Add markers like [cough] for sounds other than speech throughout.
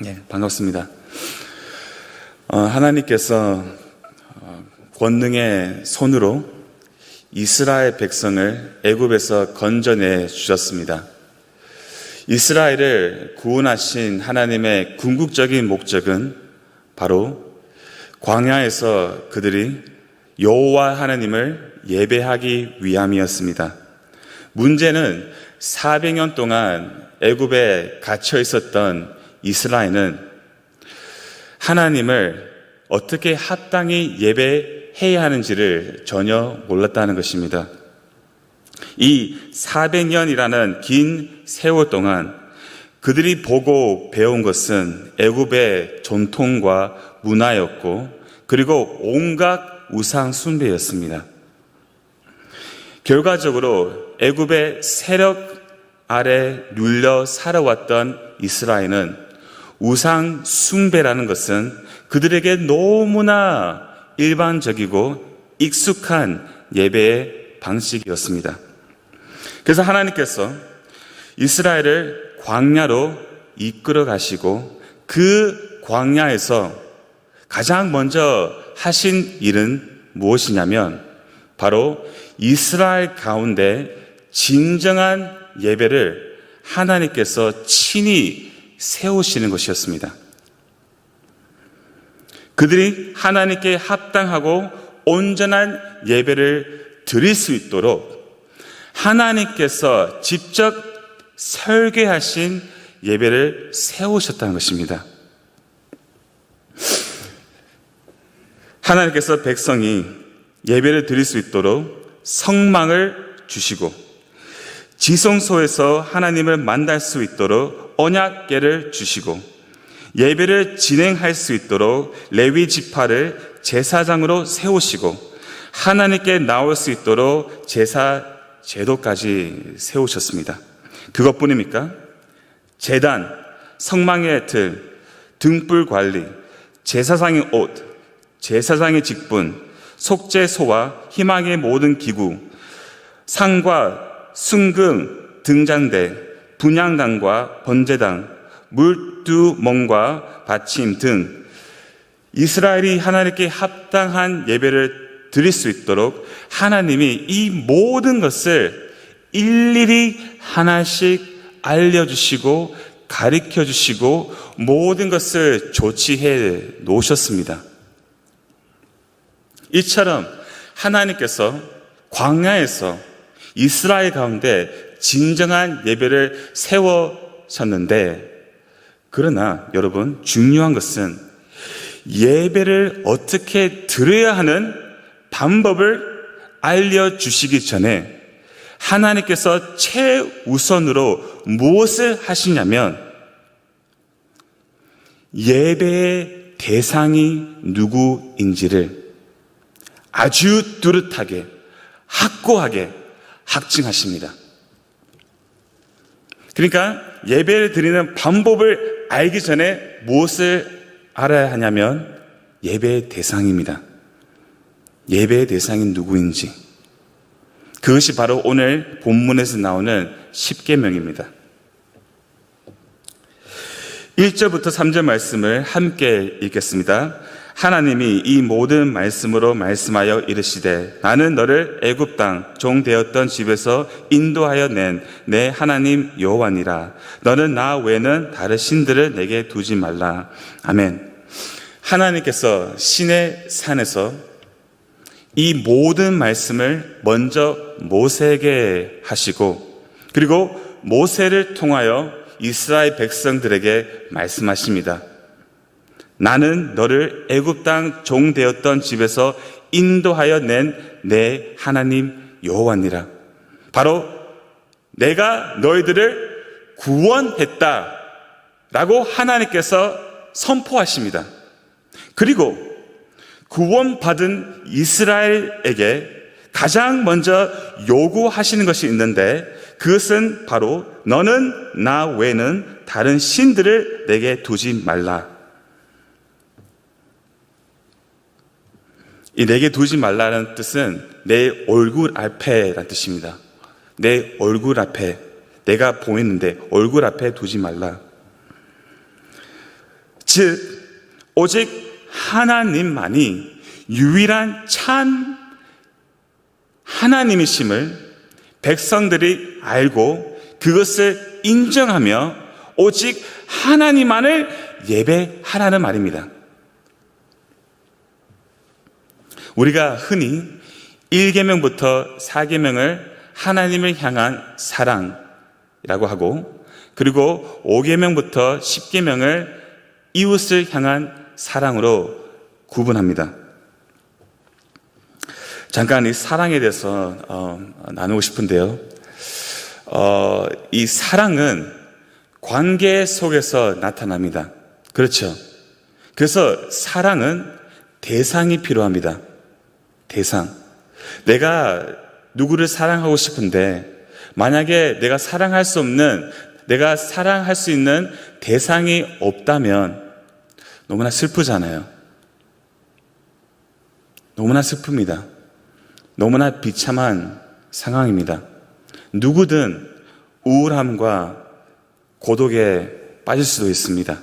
네, 반갑습니다. 어, 하나님께서 어, 권능의 손으로 이스라엘 백성을 애굽에서 건져내 주셨습니다. 이스라엘을 구원하신 하나님의 궁극적인 목적은 바로 광야에서 그들이 여호와 하나님을 예배하기 위함이었습니다. 문제는 400년 동안 애굽에 갇혀 있었던 이스라엘은 하나님을 어떻게 합당히 예배해야 하는지를 전혀 몰랐다는 것입니다. 이 400년이라는 긴 세월 동안 그들이 보고 배운 것은 애굽의 전통과 문화였고 그리고 온갖 우상 숭배였습니다. 결과적으로 애굽의 세력 아래 눌려 살아왔던 이스라엘은 우상 숭배라는 것은 그들에게 너무나 일반적이고 익숙한 예배의 방식이었습니다. 그래서 하나님께서 이스라엘을 광야로 이끌어 가시고 그 광야에서 가장 먼저 하신 일은 무엇이냐면 바로 이스라엘 가운데 진정한 예배를 하나님께서 친히 세우시는 것이었습니다. 그들이 하나님께 합당하고 온전한 예배를 드릴 수 있도록 하나님께서 직접 설계하신 예배를 세우셨다는 것입니다. 하나님께서 백성이 예배를 드릴 수 있도록 성망을 주시고 지성소에서 하나님을 만날 수 있도록 언약계를 주시고 예배를 진행할 수 있도록 레위 지파를 제사장으로 세우시고 하나님께 나올 수 있도록 제사 제도까지 세우셨습니다. 그것뿐입니까? 재단, 성망의 틀, 등불 관리, 제사장의 옷, 제사장의 직분, 속죄소와 희망의 모든 기구, 상과 순금, 등잔대, 분양당과 번제당, 물두멍과 받침 등 이스라엘이 하나님께 합당한 예배를 드릴 수 있도록 하나님이 이 모든 것을 일일이 하나씩 알려주시고 가르쳐 주시고 모든 것을 조치해 놓으셨습니다. 이처럼 하나님께서 광야에서 이스라엘 가운데 진정한 예배를 세워셨는데, 그러나 여러분, 중요한 것은 예배를 어떻게 드려야 하는 방법을 알려주시기 전에 하나님께서 최우선으로 무엇을 하시냐면 예배의 대상이 누구인지를 아주 뚜렷하게 확고하게 확증하십니다. 그러니까 예배를 드리는 방법을 알기 전에 무엇을 알아야 하냐면 예배의 대상입니다. 예배의 대상이 누구인지. 그것이 바로 오늘 본문에서 나오는 10계명입니다. 1절부터 3절 말씀을 함께 읽겠습니다. 하나님이 이 모든 말씀으로 말씀하여 이르시되 나는 너를 애굽 땅 종 되었던 집에서 인도하여 낸 내 하나님 여호와니라 너는 나 외에는 다른 신들을 내게 두지 말라 아멘. 하나님께서 신의 산에서 이 모든 말씀을 먼저 모세에게 하시고 그리고 모세를 통하여 이스라엘 백성들에게 말씀하십니다. 나는 너를 애굽 땅 종 되었던 집에서 인도하여 낸 내 하나님 여호와니라. 바로 내가 너희들을 구원했다. 라고 하나님께서 선포하십니다. 그리고 구원받은 이스라엘에게 가장 먼저 요구하시는 것이 있는데 그것은 바로 너는 나 외에는 다른 신들을 내게 두지 말라. 이 내게 두지 말라는 뜻은 내 얼굴 앞에라는 뜻입니다. 내 얼굴 앞에 내가 보이는데 얼굴 앞에 두지 말라. 즉, 오직 하나님만이 유일한 참 하나님이심을 백성들이 알고 그것을 인정하며 오직 하나님만을 예배하라는 말입니다. 우리가 흔히 1계명부터 4계명을 하나님을 향한 사랑이라고 하고 그리고 5계명부터 10계명을 이웃을 향한 사랑으로 구분합니다. 잠깐 이 사랑에 대해서 어, 나누고 싶은데요. 어, 이 사랑은 관계 속에서 나타납니다. 그렇죠. 그래서 사랑은 대상이 필요합니다. 대상. 내가 누구를 사랑하고 싶은데 만약에 내가 사랑할 수 없는 내가 사랑할 수 있는 대상이 없다면 너무나 슬프잖아요. 너무나 슬픕니다. 너무나 비참한 상황입니다. 누구든 우울함과 고독에 빠질 수도 있습니다.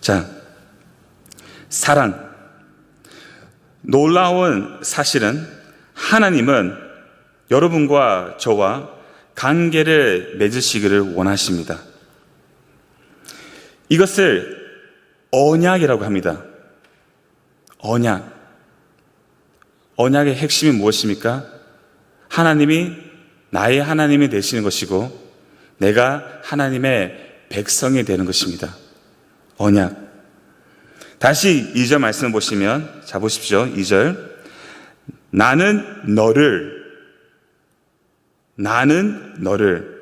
자, 사랑. 놀라운 사실은 하나님은 여러분과 저와 관계를 맺으시기를 원하십니다. 이것을 언약이라고 합니다. 언약. 언약의 핵심이 무엇입니까? 하나님이 나의 하나님이 되시는 것이고 내가 하나님의 백성이 되는 것입니다. 언약. 다시 2절 말씀을 보시면 자 보십시오. 2절. 나는 너를 나는 너를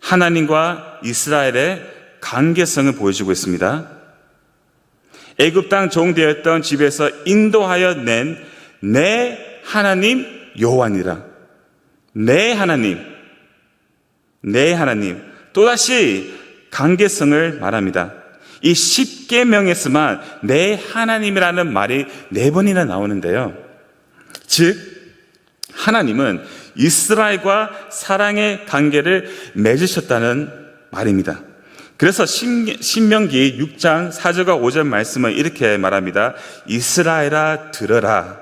하나님과 이스라엘의 관계성을 보여주고 있습니다. 애굽 땅 종되었던 집에서 인도하여 낸 내 하나님 여호와니라. 내 하나님. 내 하나님. 또다시 관계성을 말합니다. 이 십계명에서만 내 하나님이라는 말이 네 번이나 나오는데요. 즉 하나님은 이스라엘과 사랑의 관계를 맺으셨다는 말입니다. 그래서 신명기 6장 4절과 5절 말씀은 이렇게 말합니다. 이스라엘아 들어라.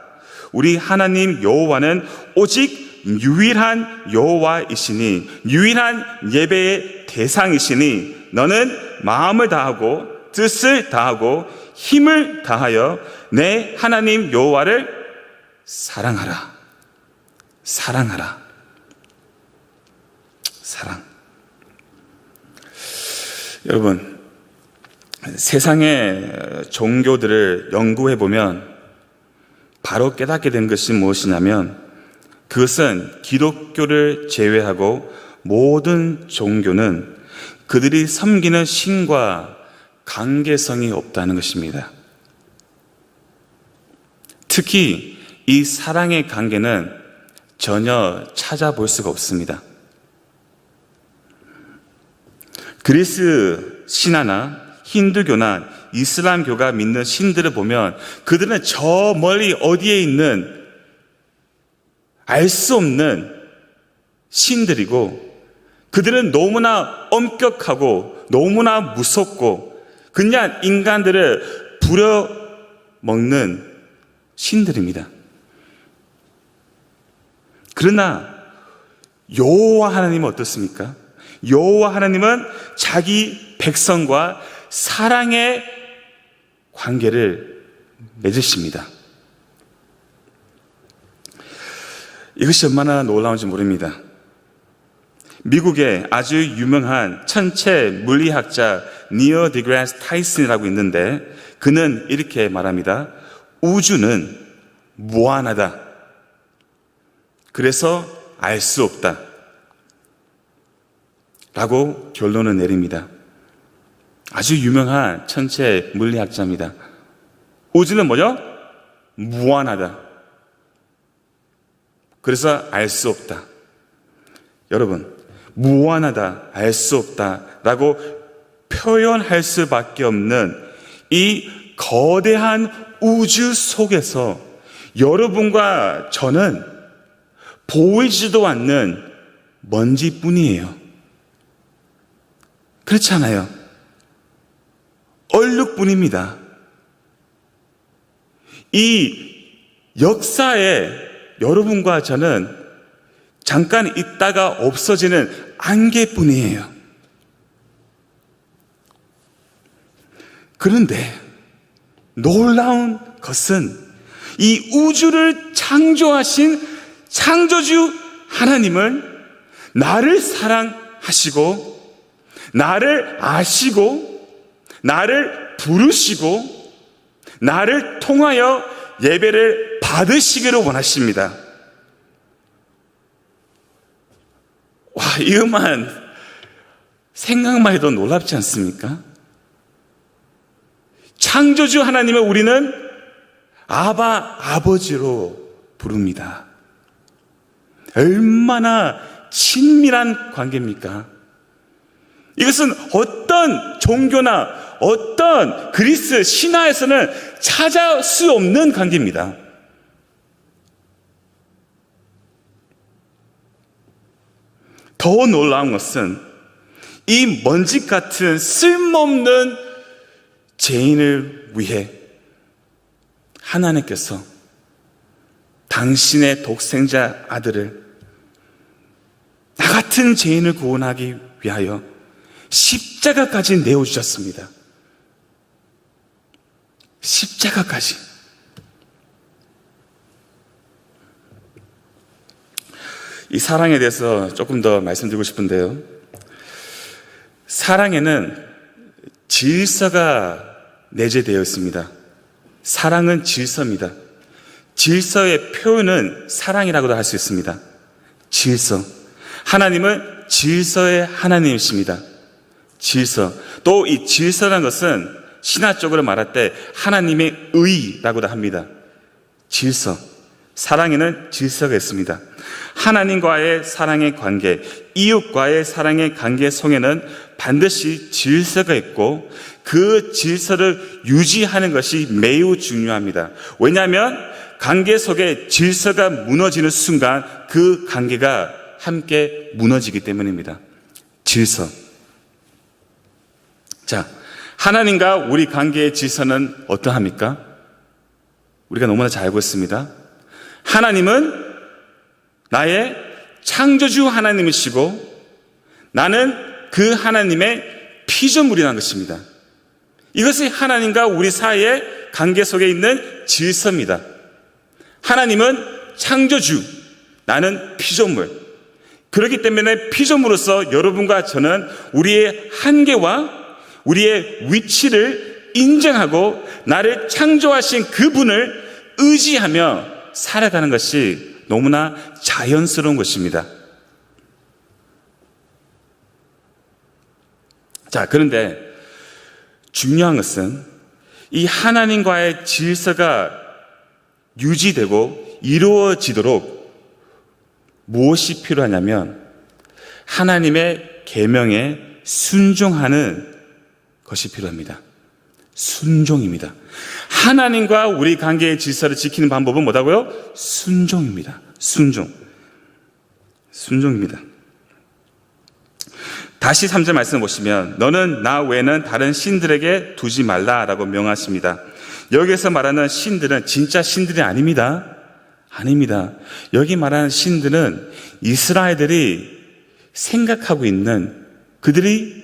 우리 하나님 여호와는 오직 유일한 여호와이시니 유일한 예배의 대상이시니 너는 마음을 다하고 뜻을 다하고 힘을 다하여 내 하나님 여호와를 사랑하라. 사랑하라. 사랑. 여러분, 세상의 종교들을 연구해 보면 바로 깨닫게 된 것이 무엇이냐면 그것은 기독교를 제외하고 모든 종교는 그들이 섬기는 신과 관계성이 없다는 것입니다. 특히 이 사랑의 관계는 전혀 찾아볼 수가 없습니다. 그리스 신화나 힌두교나 이슬람교가 믿는 신들을 보면 그들은 저 멀리 어디에 있는 알 수 없는 신들이고 그들은 너무나 엄격하고 너무나 무섭고 그냥 인간들을 부려먹는 신들입니다. 그러나 여호와 하나님은 어떻습니까? 여호와 하나님은 자기 백성과 사랑의 관계를 맺으십니다. 이것이 얼마나 놀라운지 모릅니다. 미국의 아주 유명한 천체 물리학자 니어 디그라스 타이슨이라고 있는데 그는 이렇게 말합니다. 우주는 무한하다. 그래서 알 수 없다. 라고 결론을 내립니다. 아주 유명한 천체 물리학자입니다. 우주는 뭐죠? 무한하다. 그래서 알 수 없다. 여러분, 무한하다, 알 수 없다. 라고 표현할 수밖에 없는 이 거대한 우주 속에서 여러분과 저는 보이지도 않는 먼지 뿐이에요. 그렇지 않아요? 뿐입니다. 이 역사에 여러분과 저는 잠깐 있다가 없어지는 안개뿐이에요. 그런데 놀라운 것은 이 우주를 창조하신 창조주 하나님은 나를 사랑하시고 나를 아시고 나를 부르시고 나를 통하여 예배를 받으시기를 원하십니다. 와, 이것만 생각만 해도 놀랍지 않습니까? 창조주 하나님을 우리는 아바 아버지로 부릅니다. 얼마나 친밀한 관계입니까? 이것은 어떤 종교나 어떤 그리스 신화에서는 찾아올 수 없는 관계입니다. 더 놀라운 것은 이 먼지 같은 쓸모없는 죄인을 위해 하나님께서 당신의 독생자 아들을 나 같은 죄인을 구원하기 위하여 십자가까지 내어주셨습니다. 십자가까지. 이 사랑에 대해서 조금 더 말씀드리고 싶은데요. 사랑에는 질서가 내재되어 있습니다. 사랑은 질서입니다. 질서의 표현은 사랑이라고도 할 수 있습니다. 질서. 하나님은 질서의 하나님이십니다. 질서. 또 이 질서라는 것은 신화적으로 말할 때 하나님의 의라고도 합니다. 질서. 사랑에는 질서가 있습니다. 하나님과의 사랑의 관계, 이웃과의 사랑의 관계 속에는 반드시 질서가 있고 그 질서를 유지하는 것이 매우 중요합니다. 왜냐하면 관계 속에 질서가 무너지는 순간 그 관계가 함께 무너지기 때문입니다. 질서. 자, 하나님과 우리 관계의 질서는 어떠합니까? 우리가 너무나 잘 알고 있습니다. 하나님은 나의 창조주 하나님이시고 나는 그 하나님의 피조물이라는 것입니다. 이것이 하나님과 우리 사이의 관계 속에 있는 질서입니다. 하나님은 창조주, 나는 피조물. 그렇기 때문에 피조물로서 여러분과 저는 우리의 한계와 우리의 위치를 인정하고 나를 창조하신 그분을 의지하며 살아가는 것이 너무나 자연스러운 것입니다. 자, 그런데 중요한 것은 이 하나님과의 질서가 유지되고 이루어지도록 무엇이 필요하냐면 하나님의 계명에 순종하는 것이 필요합니다. 순종입니다. 하나님과 우리 관계의 질서를 지키는 방법은 뭐다고요? 순종입니다. 순종. 순종입니다. 다시 3절 말씀 보시면 너는 나 외에는 다른 신들에게 두지 말라라고 명하십니다. 여기서 말하는 신들은 진짜 신들이 아닙니다. 아닙니다. 여기 말하는 신들은 이스라엘들이 생각하고 있는 그들이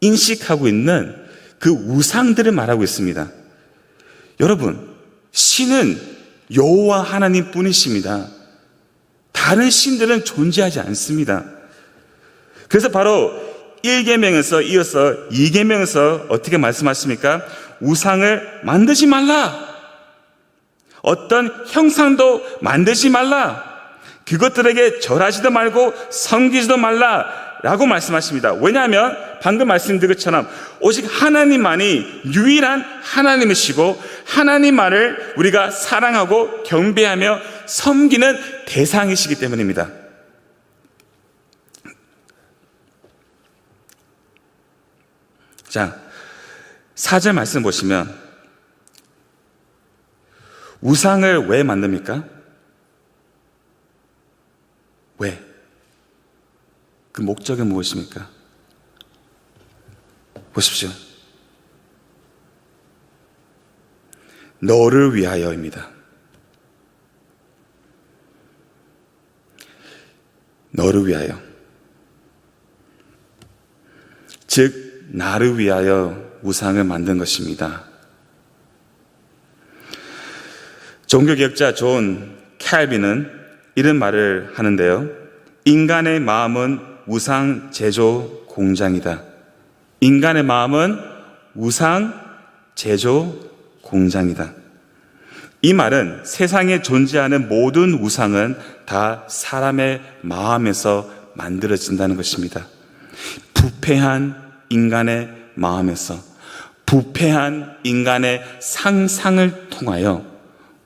인식하고 있는 그 우상들을 말하고 있습니다. 여러분, 신은 여호와 하나님 뿐이십니다. 다른 신들은 존재하지 않습니다. 그래서 바로 1계명에서 이어서 2계명에서 어떻게 말씀하십니까? 우상을 만들지 말라. 어떤 형상도 만들지 말라. 그것들에게 절하지도 말고 섬기지도 말라. 라고 말씀하십니다. 왜냐하면 방금 말씀드린 것처럼 오직 하나님만이 유일한 하나님이시고 하나님만을 우리가 사랑하고 경배하며 섬기는 대상이시기 때문입니다. 자, 사절 말씀 보시면 우상을 왜 만듭니까? 왜? 그 목적은 무엇입니까? 보십시오. 너를 위하여입니다. 너를 위하여. 즉, 나를 위하여 우상을 만든 것입니다. 종교개혁자 존 캘빈은 이런 말을 하는데요. 인간의 마음은 우상 제조 공장이다. 인간의 마음은 우상 제조 공장이다. 이 말은 세상에 존재하는 모든 우상은 다 사람의 마음에서 만들어진다는 것입니다. 부패한 인간의 마음에서 부패한 인간의 상상을 통하여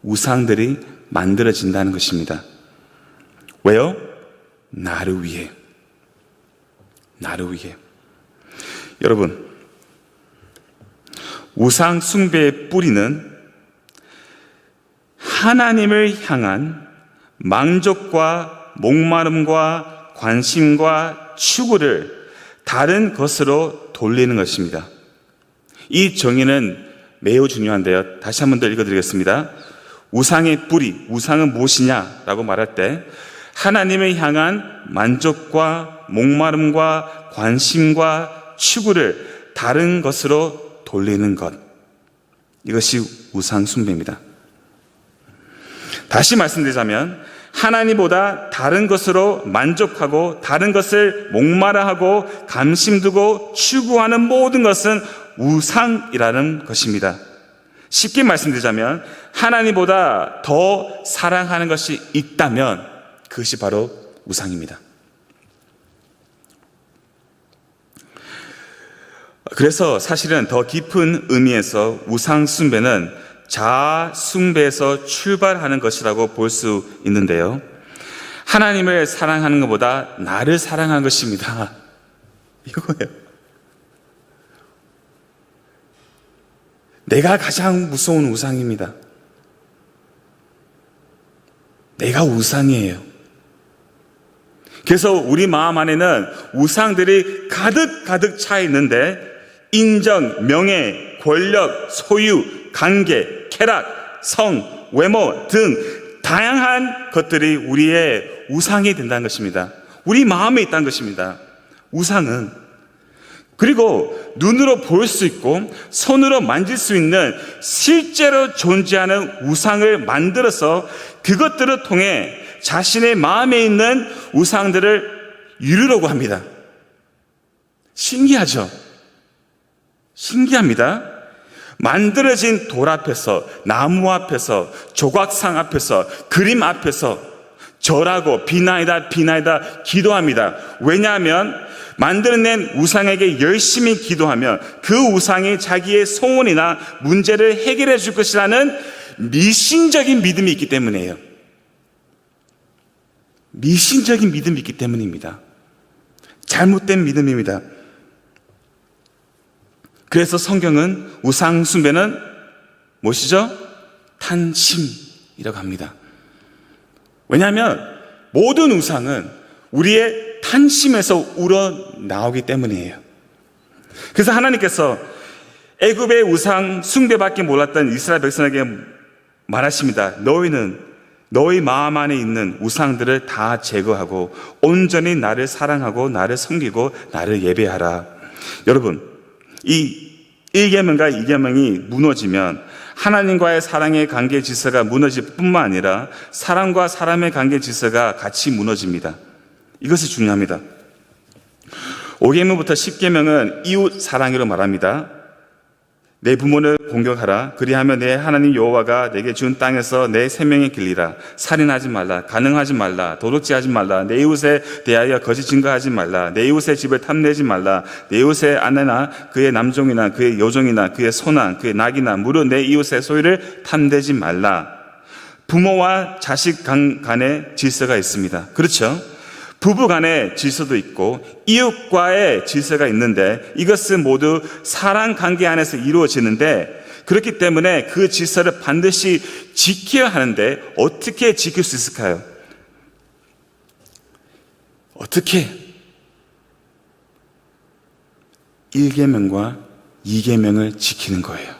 우상들이 만들어진다는 것입니다. 왜요? 나를 위해. 나를 위해. 여러분, 우상 숭배의 뿌리는 하나님을 향한 만족과 목마름과 관심과 추구를 다른 것으로 돌리는 것입니다. 이 정의는 매우 중요한데요. 다시 한 번 더 읽어드리겠습니다. 우상의 뿌리, 우상은 무엇이냐 라고 말할 때 하나님을 향한 만족과 목마름과 관심과 추구를 다른 것으로 돌리는 것. 이것이 우상 숭배입니다. 다시 말씀드리자면 하나님보다 다른 것으로 만족하고 다른 것을 목마르하고 감심 두고 추구하는 모든 것은 우상이라는 것입니다. 쉽게 말씀드리자면 하나님보다 더 사랑하는 것이 있다면 그것이 바로 우상입니다. 그래서 사실은 더 깊은 의미에서 우상 숭배는 자아 숭배에서 출발하는 것이라고 볼 수 있는데요. 하나님을 사랑하는 것보다 나를 사랑하는 것입니다. [laughs] 이거예요. 내가 가장 무서운 우상입니다. 내가 우상이에요. 그래서 우리 마음 안에는 우상들이 가득 가득 차 있는데 인정, 명예, 권력, 소유, 관계, 쾌락, 성, 외모 등 다양한 것들이 우리의 우상이 된다는 것입니다. 우리 마음에 있다는 것입니다. 우상은 그리고 눈으로 볼 수 있고 손으로 만질 수 있는 실제로 존재하는 우상을 만들어서 그것들을 통해 자신의 마음에 있는 우상들을 이루려고 합니다. 신기하죠? 신기합니다. 만들어진 돌 앞에서, 나무 앞에서, 조각상 앞에서, 그림 앞에서 절하고 비나이다, 비나이다 기도합니다. 왜냐하면 만들어낸 우상에게 열심히 기도하면 그 우상이 자기의 소원이나 문제를 해결해 줄 것이라는 미신적인 믿음이 있기 때문이에요. 미신적인 믿음이 있기 때문입니다. 잘못된 믿음입니다. 그래서 성경은 우상 숭배는 무엇이죠? 탄심이라고 합니다. 왜냐하면 모든 우상은 우리의 탄심에서 우러 나오기 때문이에요. 그래서 하나님께서 애굽의 우상 숭배밖에 몰랐던 이스라엘 백성에게 말하십니다. 너희는 너희 마음 안에 있는 우상들을 다 제거하고 온전히 나를 사랑하고 나를 섬기고 나를 예배하라. 여러분, 이 1계명과 2계명이 무너지면 하나님과의 사랑의 관계 질서가 무너질 뿐만 아니라 사람과 사람의 관계 질서가 같이 무너집니다. 이것이 중요합니다. 5계명부터 10계명은 이웃 사랑으로 말합니다. 내 부모를 공격하라. 그리하면 내 하나님 여호와가 내게 준 땅에서 내 생명의 길리라. 살인하지 말라. 가능하지 말라. 도둑질하지 말라. 내 이웃에 대하여 거짓 증거하지 말라. 내 이웃의 집을 탐내지 말라. 내 이웃의 아내나 그의 남종이나 그의 여종이나 그의 소나 그의 낙이나 무릇 내 이웃의 소유를 탐내지 말라. 부모와 자식 간의 질서가 있습니다. 그렇죠? 부부 간의 질서도 있고 이웃과의 질서가 있는데 이것은 모두 사랑 관계 안에서 이루어지는데 그렇기 때문에 그 질서를 반드시 지켜야 하는데 어떻게 지킬 수 있을까요? 어떻게 1계명과 2계명을 지키는 거예요.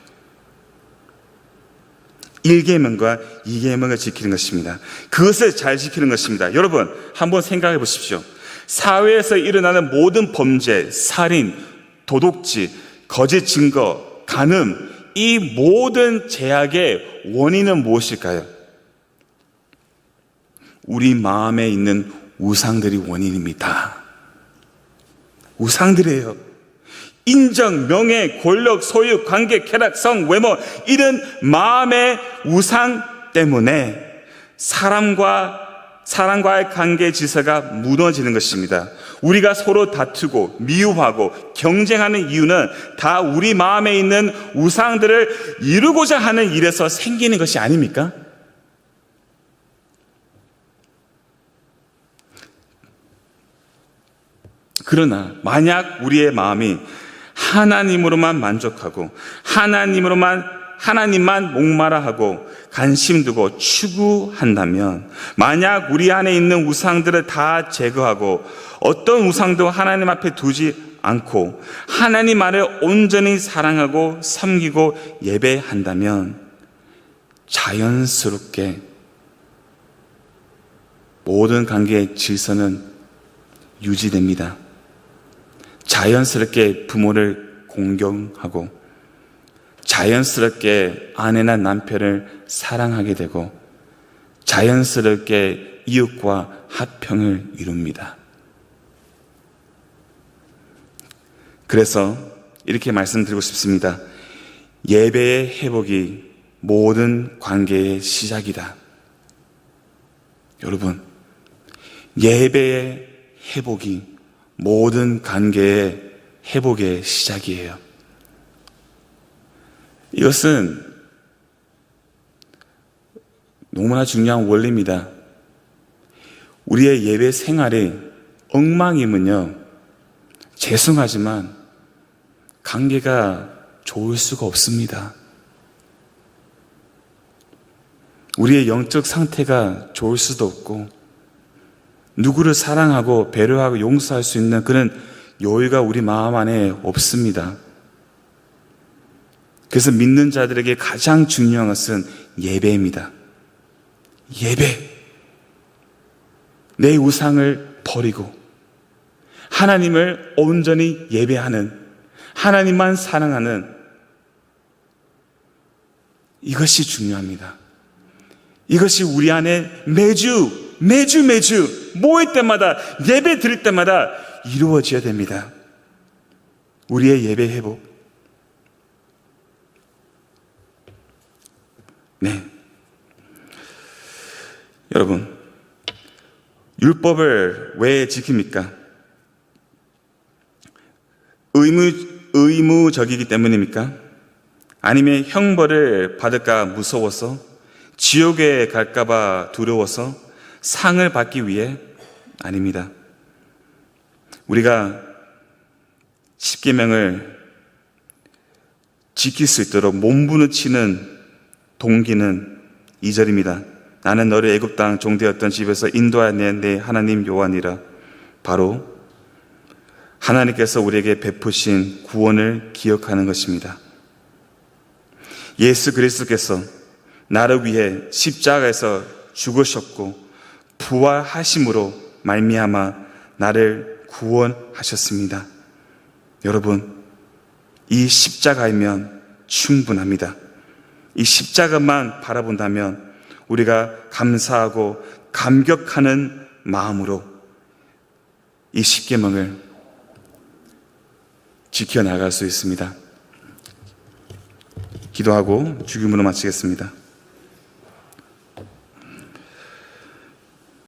1계명과 2계명을 지키는 것입니다. 그것을 잘 지키는 것입니다. 여러분, 한번 생각해 보십시오. 사회에서 일어나는 모든 범죄, 살인, 도둑질, 거짓 증거, 간음, 이 모든 제약의 원인은 무엇일까요? 우리 마음에 있는 우상들이 원인입니다. 우상들이에요. 인정, 명예, 권력, 소유, 관계, 쾌락, 성, 외모, 이런 마음의 우상 때문에 사람과 사람과의 관계 질서가 무너지는 것입니다. 우리가 서로 다투고 미워하고 경쟁하는 이유는 다 우리 마음에 있는 우상들을 이루고자 하는 일에서 생기는 것이 아닙니까? 그러나 만약 우리의 마음이 하나님으로만 만족하고 하나님으로만 하나님만 목마라 하고 관심 두고 추구한다면 만약 우리 안에 있는 우상들을 다 제거하고 어떤 우상도 하나님 앞에 두지 않고 하나님만을 온전히 사랑하고 섬기고 예배한다면 자연스럽게 모든 관계의 질서는 유지됩니다. 자연스럽게 부모를 공경하고 자연스럽게 아내나 남편을 사랑하게 되고 자연스럽게 이웃과 합평을 이룹니다. 그래서 이렇게 말씀드리고 싶습니다. 예배의 회복이 모든 관계의 시작이다. 여러분, 예배의 회복이 모든 관계의 회복의 시작이에요. 이것은 너무나 중요한 원리입니다. 우리의 예배 생활이 엉망이면요, 죄송하지만 관계가 좋을 수가 없습니다. 우리의 영적 상태가 좋을 수도 없고, 누구를 사랑하고 배려하고 용서할 수 있는 그런 여유가 우리 마음 안에 없습니다. 그래서 믿는 자들에게 가장 중요한 것은 예배입니다. 예배. 내 우상을 버리고 하나님을 온전히 예배하는 하나님만 사랑하는 이것이 중요합니다. 이것이 우리 안에 매주 매주 매주 모일 때마다 예배 드릴 때마다 이루어져야 됩니다. 우리의 예배 회복. 네. 여러분, 율법을 왜 지킵니까? 의무, 의무적이기 때문입니까? 아니면 형벌을 받을까 무서워서? 지옥에 갈까봐 두려워서? 상을 받기 위해? 아닙니다. 우리가 십계명을 지킬 수 있도록 몸부누치는 동기는 2절입니다. 나는 너를 애굽 땅 종되었던 집에서 인도하는 내 하나님 요한이라. 바로 하나님께서 우리에게 베푸신 구원을 기억하는 것입니다. 예수 그리스도께서 나를 위해 십자가에서 죽으셨고 부활하심으로 말미암아 나를 구원하셨습니다. 여러분, 이 십자가이면 충분합니다. 이 십자가만 바라본다면 우리가 감사하고 감격하는 마음으로 이 십계명을 지켜나갈 수 있습니다. 기도하고 죽임으로 마치겠습니다.